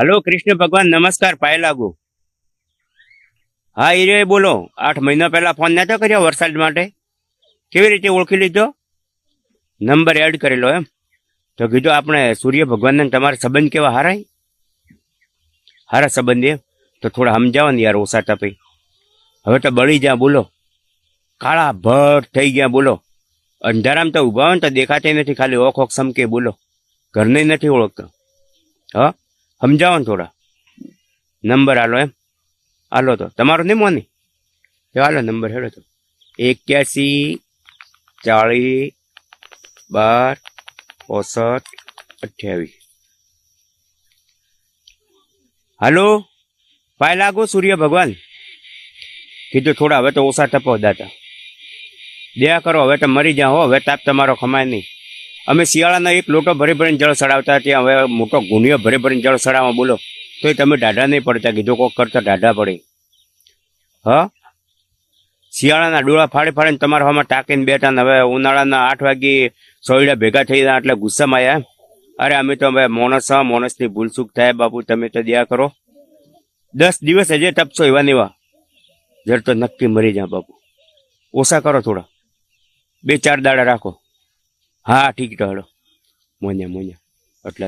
Hello, Krishna ભગવાન, નમસ્કાર પાય લાગુ હા એ બોલો, આઠ મહિના પહેલા ફોન નતો કર્યો વરસાદ માટે? કેવી રીતે ઓળખી લીધો? નંબર એડ કરેલો એમ. તો કીધું આપણે સૂર્ય ભગવાનને તમારા સંબંધ કેવા હારાય? હારા સંબંધ એમ. તો થોડા સમજાવો ને યાર ઓછા તપી હવે તો બળી જા, બોલો. કાળા ભટ થઈ ગયા, બોલો. અંધારામ તો ઊભા હોય ને તો દેખાતા નથી, ખાલી ઓખ ઓખ સમકે, બોલો. ઘરને નથી ઓળખતો. હા? સમજાવો ને થોડા. નંબર આલો એમ. આલો તો. તમારો નહીં મોની એ હાલો નંબર હેડો તો. એક્યાસી, ચાળીસ, બાર પોસઠ અઠ્યાવીસ. હાલો? પાય લાગો સૂર્ય ભગવાન. કીધું થોડા, હવે તો ઓછા તપો દાતા દયા કરો, હવે તો મરી જાઓ હવે તાપ તમારો ખમાય નહીં. અમે શિયાળાના એક લોટો ભરી ભરીને જળ ચડાવતા ત્યાં હવે મોટો ગુનિયો ભરી ભરીને જળ સડાવવા બોલો, તોય તમે ડાઢા નહીં પડતા, કીધું કોક કરતા ડાઢા પડે. હા? શિયાળાના ડોળા ફાડી ફાડીને તમારા હવામાં ટાંકીને બેઠા ને હવે ઉનાળાના આઠ વાગે સોયડા ભેગા થઈ ગયા એટલે ગુસ્સામાં આવ્યા અરે અમે તો હવે મોણસ હા, મોણસની ભૂલ ચૂક થાય બાપુ, તમે તો દયા કરો. દસ દિવસ હજે તપશો એવા નેવા જર તો નક્કી મરી જા બાપુ. ઓછા કરો થોડા. બે ચાર દાડા રાખો. હા ઠીક હડો. મોન્યા મોન્યા એટલે